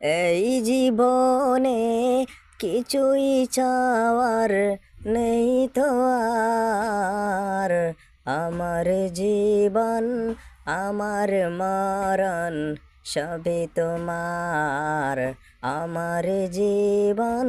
এই জীবনে কিছুই চাওয়ার নেই তো আর। আমার জীবন, আমার মরণ সবে তোমার। আমার জীবন,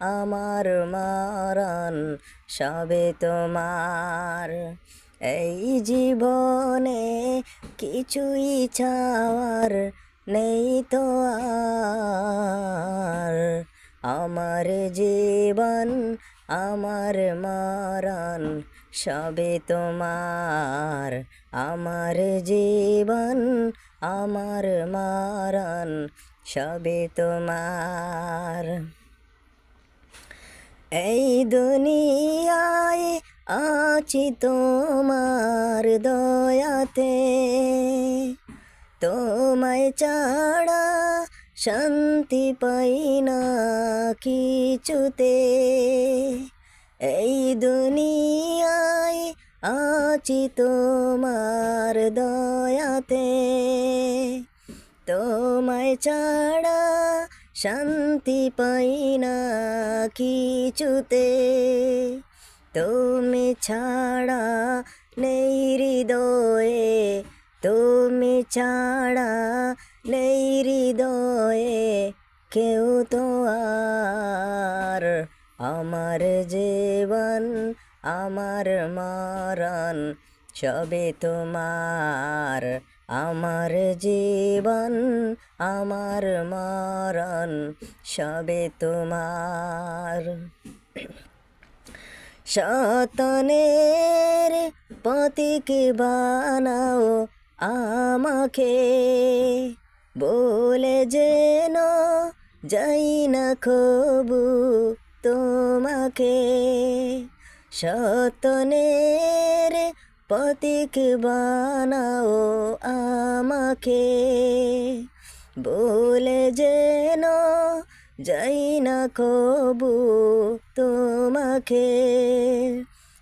আমার মরণ সবে তোমার। এই জীবনে কিছুই চাওয়ার নেই তো আর। আমার জীবন, আমার মরণ সবে তোমার। আমার জীবন, আমার মরণ সবে তোমার। এই দুনিয়ায় আছি তোমার দয়াতে। তোমায় ছাড়া শান্তি পাই না কিছুতে। এই দুনিয়ায় আছি তোমার দয়াতে। তোমায় ছাড়া শান্তি পাই না কিছুতে। তুমি ছাড়া নেই হৃদয়ে তুমি ছাড়া নেই হৃদয়ে কেউ তো আর। আমার জীবন, আমার মরণ সবে তোমার। আমার জীবন, আমার মরণ সবে তোমার। শতনের পতিকে বানাও আমাকে বলে যেন যাই না খবু তোমাকে। সতনের পতিক বানাও আমাকে। বলে যেন যাই না কবু তোমাকে।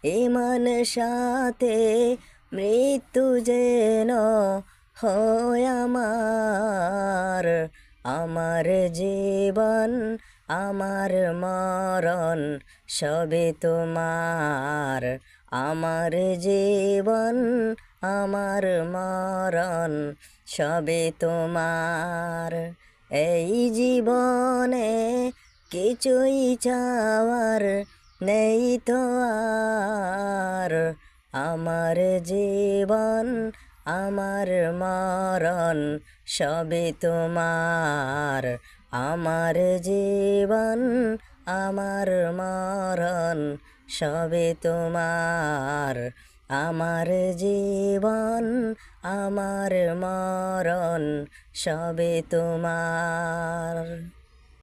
ইমান সাথে মৃত্যু যেন হয় আমার আমার জীবন, আমার মরণ সবে তোমার। আমার জীবন, আমার মরণ সবে তোমার। এই জীবনে কিছুই চাওয়ার নেই তো আর। আমার জীবন, আমার মরণ সবে তোমার। আমার জীবন, আমার মরণ সবে তোমার। আমার জীবন, আমার মরণ সবে তোমার।